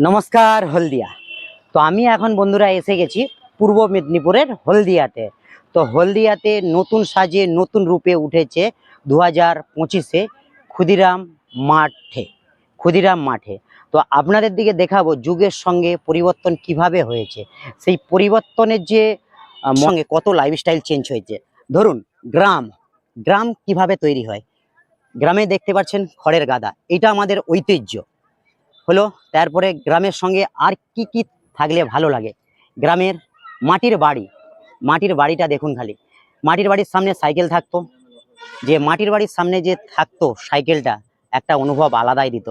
নমস্কার, হলদিয়া। তো আমি এখন বন্ধুরা এসে গেছি পূর্ব মেদিনীপুরের হলদিয়াতে। তো হলদিয়াতে নতুন সাজে নতুন রূপে উঠেছে দু হাজার পঁচিশে ক্ষুদিরাম মাঠে। ক্ষুদিরাম মাঠে। তো আপনাদের দিকে দেখাবো যুগের সঙ্গে পরিবর্তন কীভাবে হয়েছে। সেই পরিবর্তনের যে সঙ্গে কত লাইফস্টাইল চেঞ্জ হয়েছে। ধরুন, গ্রাম। গ্রাম কীভাবে তৈরি হয়? গ্রামে দেখতে পাচ্ছেন খড়ের গাদা। এটা আমাদের ঐতিহ্য। হলো, তারপরে গ্রামের সঙ্গে আর কি কি থাকলে ভালো লাগে? গ্রামের মাটির বাড়ি, মাটির বাড়িটা দেখুন খালি। মাটির বাড়ির সামনে সাইকেল থাকতো। যে মাটির বাড়ির সামনে যে থাকতো সাইকেলটা, একটা অনুভব আলাদাই দিত।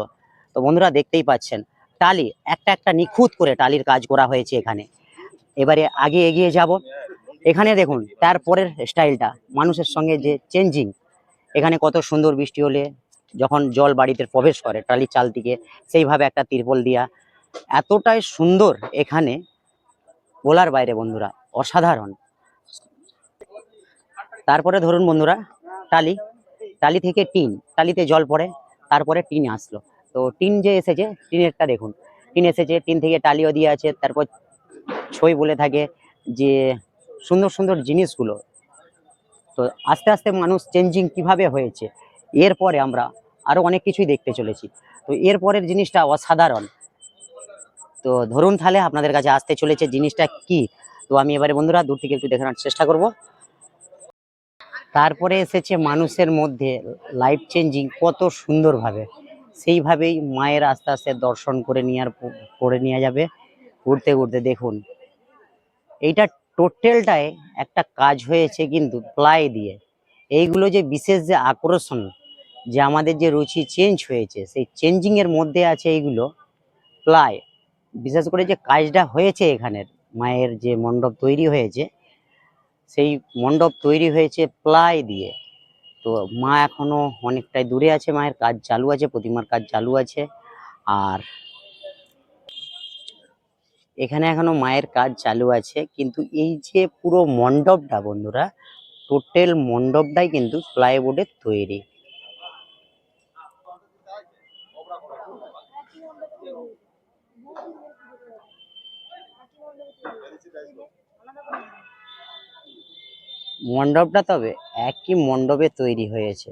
তো বন্ধুরা দেখতেই পাচ্ছেন, টালি, একটা একটা নিখুঁত করে টালির কাজ করা হয়েছে এখানে। এবারে আগে এগিয়ে যাব। এখানে দেখুন তারপরের স্টাইলটা মানুষের সঙ্গে যে চেঞ্জিং এখানে কত সুন্দর বৃষ্টি হলে যখন জল বাড়িতে প্রবেশ করে টালির চাল দিকে সেইভাবে একটা তিরপল দিয়া। এতটাই সুন্দর এখানে বলার বাইরে বন্ধুরা, অসাধারণ। তারপরে ধরুন বন্ধুরা টালি টালি থেকে টিন টালিতে জল পড়ে, তারপরে টিন আসলো। তো টিন যে এসেছে, টিনেরটা দেখুন। টিন এসেছে, টিন থেকে টালিও দিয়ে আছে, তারপর ছই বলে থাকে যে সুন্দর সুন্দর জিনিসগুলো। তো আস্তে আস্তে মানুষ চেঞ্জিং কীভাবে হয়েছে এরপরে আমরা আরও অনেক কিছুই দেখতে চলেছি। তো এরপরের জিনিসটা অসাধারণ। তো ধরুন তাহলে আপনাদের কাছে আসতে চলেছে জিনিসটা কি? তো আমি এবারে বন্ধুরা দূর থেকে একটু দেখানোর চেষ্টা করব। তারপরে এসেছে মানুষের মধ্যে লাইফ চেঞ্জিং কত সুন্দরভাবে। সেইভাবেই মায়ের আস্তে আস্তে দর্শন করে নেওয়ার করে নেওয়া যাবে। ঘুরতে ঘুরতে দেখুন। এইটা টোটালটায় একটা কাজ হয়েছে কিন্তু প্লাই দিয়ে। এইগুলো যে বিশেষ যে আকর্ষণ, যে আমাদের যে রুচি চেঞ্জ হয়েছে, সেই চেঞ্জিং এর মধ্যে আছে এইগুলো প্লাই বিশেষ করে যে কাজটা হয়েছে এখানের, মায়ের যে মণ্ডপ তৈরি হয়েছে, সেই মণ্ডপ তৈরি হয়েছে প্লাই দিয়ে। তো মা এখনও অনেকটাই দূরে আছে, মায়ের কাজ চালু আছে, প্রতিমার কাজ চালু আছে, আর এখানে এখনও মায়ের কাজ চালু আছে, কিন্তু এই যে পুরো মণ্ডপটা বন্ধুরা টোটাল মণ্ডপটাই কিন্তু প্লাইবোর্ডের তৈরি। মণ্ডপটা তবে একই মণ্ডপে তৈরি হয়েছে।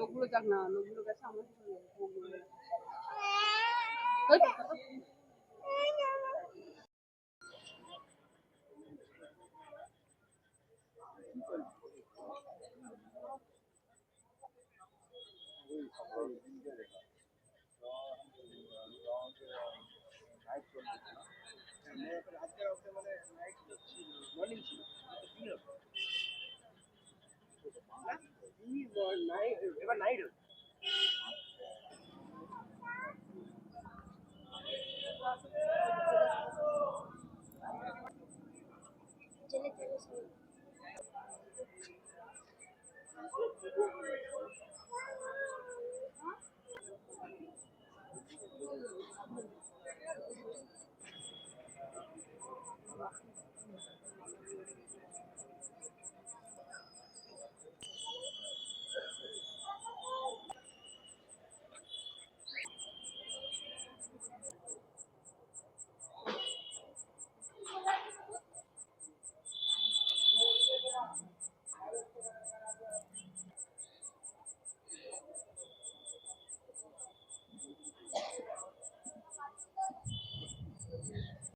লোকগুলো যাক না লোকগুলো গেছে আমার এবার নাইট